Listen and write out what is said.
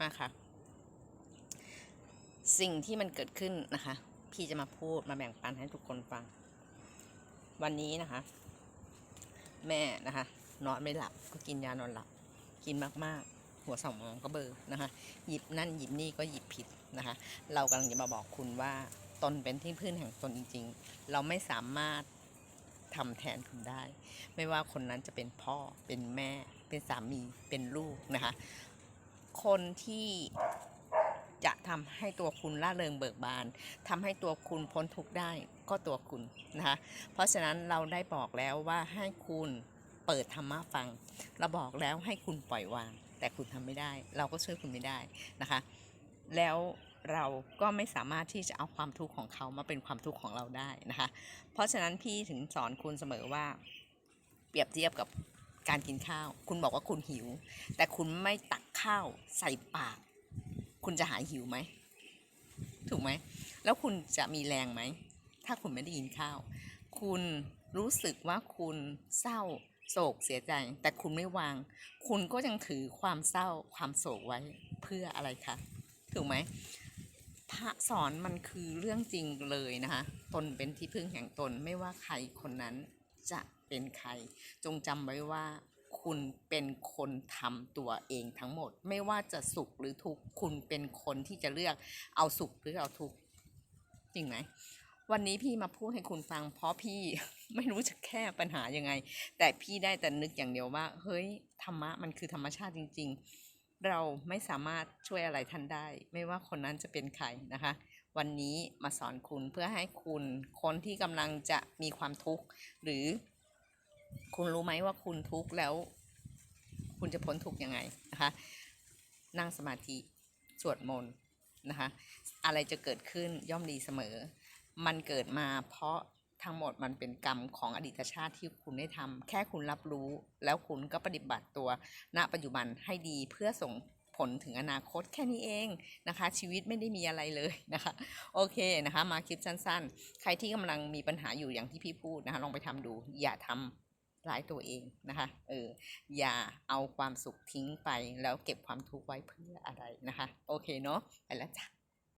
มาค่ะสิ่งที่มันเกิดขึ้นนะคะ พี่จะมาพูดมาแบ่งปันให้ทุกคนฟัง วันนี้นะคะ แม่นะคะ นอนไม่หลับก็กินยานอนหลับ กินมากๆ หัวสมองก็เบลอนะคะ หยิบนั่นหยิบนี่ก็หยิบผิดนะคะ เรากำลังจะมาบอกคุณว่าตนเป็นที่พึ่งแห่งตนจริง ๆ เราไม่สามารถทำแทนคุณได้ ไม่ว่าคนนั้นจะเป็นพ่อเป็นแม่ เป็นสามีเป็นลูกนะคะ คนที่จะทำให้ตัวคุณล่าเริงเบิกบานทำให้ตัวคุณพ้นทุกข์ได้ก็ตัวคุณนะคะเพราะฉะนั้นเราได้บอกแล้วว่าให้คุณเปิดธรรมะฟัง เราบอกแล้วให้คุณปล่อยวาง แต่คุณทำไม่ได้ เราก็ช่วยคุณไม่ได้นะคะ แล้วเราก็ไม่สามารถที่จะเอาความทุกข์ของเขามาเป็นความทุกข์ของเราได้นะคะ เพราะฉะนั้นพี่ถึงสอนคุณเสมอว่าเปรียบเทียบกับ การกินข้าว คุณบอกว่าคุณหิว แต่คุณไม่ตักข้าวใส่ปาก คุณจะหายหิวไหม ถูกไหม แล้วคุณจะมีแรงไหม ถ้าคุณไม่ได้กินข้าว คุณรู้สึกว่าคุณเศร้าโศกเสียใจ แต่คุณไม่วาง คุณก็ยังถือความเศร้าความโศกไว้เพื่ออะไรคะ ถูกไหมพระสอนมันคือเรื่องจริงเลยนะคะ ตนเป็นที่พึ่งแห่งตนไม่ว่าใครคนนั้น จะเป็นใคร จงจำไว้ว่า คุณเป็นคนทำตัวเองทั้งหมด ไม่ว่าจะสุขหรือทุกข์คุณเป็นคนที่จะเลือกเอาสุขหรือเอาทุกข์จริงไหมวันนี้พี่มาพูดให้คุณฟัง เพราะพี่ไม่รู้จะแก้ปัญหายังไง แต่พี่ได้แต่นึกอย่างเดียวว่า เฮ้ยธรรมะมันคือธรรมชาติจริง ๆ เราไม่สามารถช่วยอะไรท่านได้ ไม่ว่าคนนั้นจะเป็นใครนะคะ วันนี้มาสอนคุณเพื่อให้คุณคนที่กำลังจะมีความทุกข์ หรือคุณรู้ไหมว่าคุณทุกข์แล้ว คุณจะพ้นทุกข์ยังไงนะคะนั่งสมาธิสวดมนต์นะคะอะไรจะเกิดขึ้นย่อมดีเสมอ มันเกิดมาเพราะทั้งหมดมันเป็นกรรมของอดีตชาติที่คุณได้ทำแค่คุณรับรู้ แล้วคุณก็ปฏิบัติตัวณปัจจุบันให้ดีเพื่อส่ง ผลถึงอนาคตแค่นี้เองนะคะ ชีวิตไม่ได้มีอะไรเลยนะคะ โอเคนะคะ มาคลิปสั้นๆ ใครที่กำลังมีปัญหาอยู่อย่างที่พี่พูดนะคะ ลองไปทำดู อย่าทำร้ายตัวเองนะคะเอออย่าเอาความสุขทิ้งไปแล้วเก็บความทุกข์ไว้เพื่ออะไรนะคะ โอเคเนาะไปแล้วจ้ะ